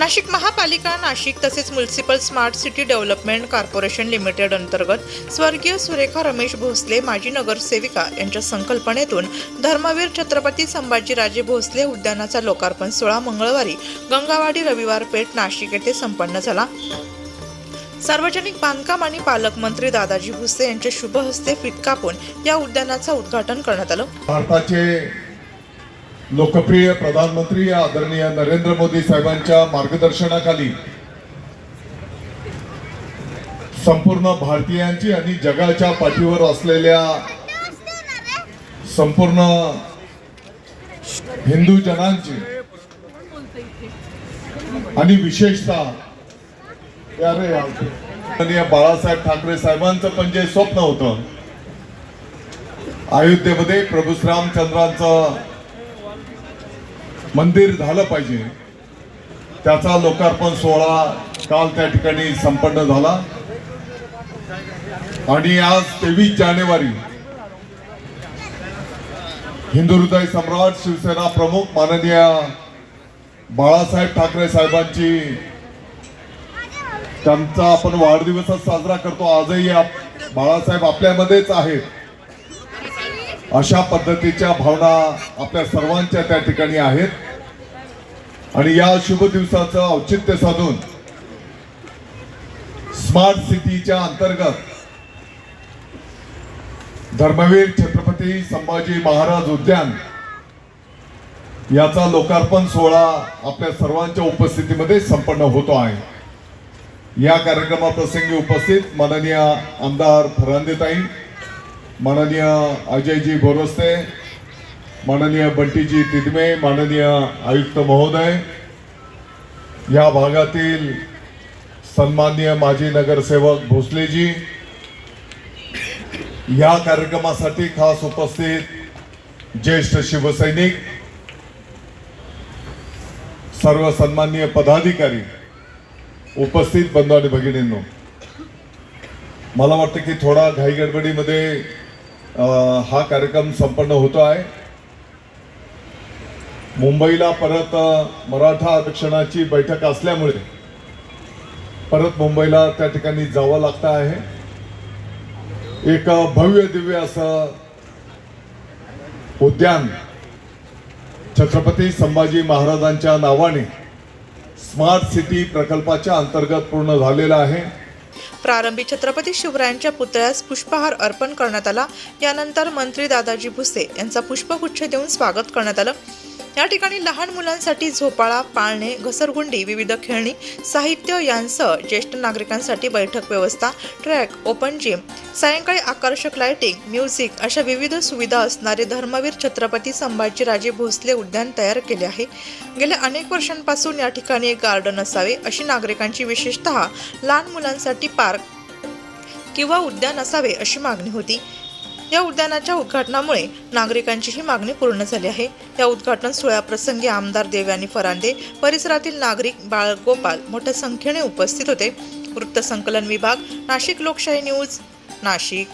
नाशिक महापालिका नाशिक तसेच municipal smart city development corporation limited अंतर्गत स्वर्गीय सुरेखा रमेश भोसले माजी नगरसेविका यांच्या संकल्पनेतून धर्मवीर छत्रपती संभाजीराजे भोसले उद्यानाचा लोकार्पण सोहळा मंगळवारी गंगावाडी रविवार पेठ नाशिक येथे संपन्न झाला. सार्वजनिक बांधकाम आणि पालकमंत्री दादाजी भुसे यांच्या शुभ हस्ते फित कापून या उद्यानाचं उद्घाटन करण्यात आलं. भारताचे लोकप्रिय प्रधानमंत्री आदरणीय नरेंद्र मोदी साहेबांच्या मार्गदर्शनाखाली संपूर्ण भारतीयांची आणि जगाच्या पाठीवर असलेल्या संपूर्ण हिंदू जनांची आणि विशेषतः अरे बाळासाहेब ठाकरे साहेबांचं पण जे स्वप्न होतं अयोध्येमध्ये प्रभू रामचंद्रांचं मंदिर झालं पाहिजे. त्याचा लोकार्पण सोहळा काल त्या ठिकाणी संपन्न झाला. आणि आज तेवीस जानेवारी हिंदू हृदय सम्राट शिवसेना प्रमुख माननीय बाळासाहेब ठाकरे साहेबांची त्यांचा आपण वाढदिवसच साजरा करतो. आजही आप- बाळासाहेब आपल्यामध्येच आहेत. अशा पद्धतीच्या भावना आपल्या सर्वांच्या त्या ठिकाणी आहेत. आणि या शुभ दिवसाचं औचित्य साधून स्मार्ट सिटीच्या अंतर्गत धर्मवीर छत्रपती संभाजी महाराज उद्यान याचा लोकार्पण सोहळा आपल्या सर्वांच्या उपस्थितीमध्ये संपन्न होतो आहे. या कार्यक्रमाप्रसंगी उपस्थित माननीय आमदार फरांदेताई माननीय अजयजी बोरस्ते माननीय बंटीजी तिदमे माननीय आयुक्त महोदय या भागातील सन्माननीय माजी नगरसेवक भोसलेजी या कार्यक्रमासाठी खास उपस्थित ज्येष्ठ शिवसैनिक सर्व सन्माननीय पदाधिकारी उपस्थित बंधू आणि भगिनींनो मला वाटतं की थोडा घाईगडबडीमध्ये हा कार्यक्रम संपन्न होतो आहे. मुंबईला परत मराठा आरक्षणाची बैठक असल्यामुळे परत मुंबईला त्या ठिकाणी जावं लागतं आहे. एक भव्य दिव्य असं उद्यान छत्रपती संभाजी महाराजांच्या नावाने स्मार्ट सिटी प्रकल्पाच्या अंतर्गत पूर्ण झालेलं आहे. प्रारंभी छत्रपती शिवरायांच्या पुतळ्यास पुष्पहार अर्पण करण्यात आला. यानंतर मंत्री दादाजी भुसे यांचा पुष्पगुच्छ देऊन स्वागत करण्यात आलं. या ठिकाणी लहान मुलांसाठी झोपाळा पाळणे घसरगुंडी विविध खेळणी साहित्य यांसह ज्येष्ठ नागरिकांसाठी बैठक व्यवस्था ट्रॅक ओपन जिम सायंकाळी आकर्षक लाइटिंग म्युझिक अशा विविध सुविधा असणारे धर्मवीर छत्रपती संभाजीराजे भोसले उद्यान तयार केले आहे. गेल्या अनेक वर्षांपासून या ठिकाणी एक गार्डन असावे अशी नागरिकांची विशेषतः लहान मुलांसाठी पार्क किंवा उद्यान असावे अशी मागणी होती. या उद्यानाच्या उद्घाटनामुळे नागरिकांची ही मागणी पूर्ण झाली आहे. या उद्घाटन सोहळ्याप्रसंगी आमदार देवयानी फरांदे परिसरातील नागरिक बाळगोपाल मोठ्या संख्येने उपस्थित होते. वृत्तसंकलन विभाग नाशिक लोकशाही न्यूज नाशिक.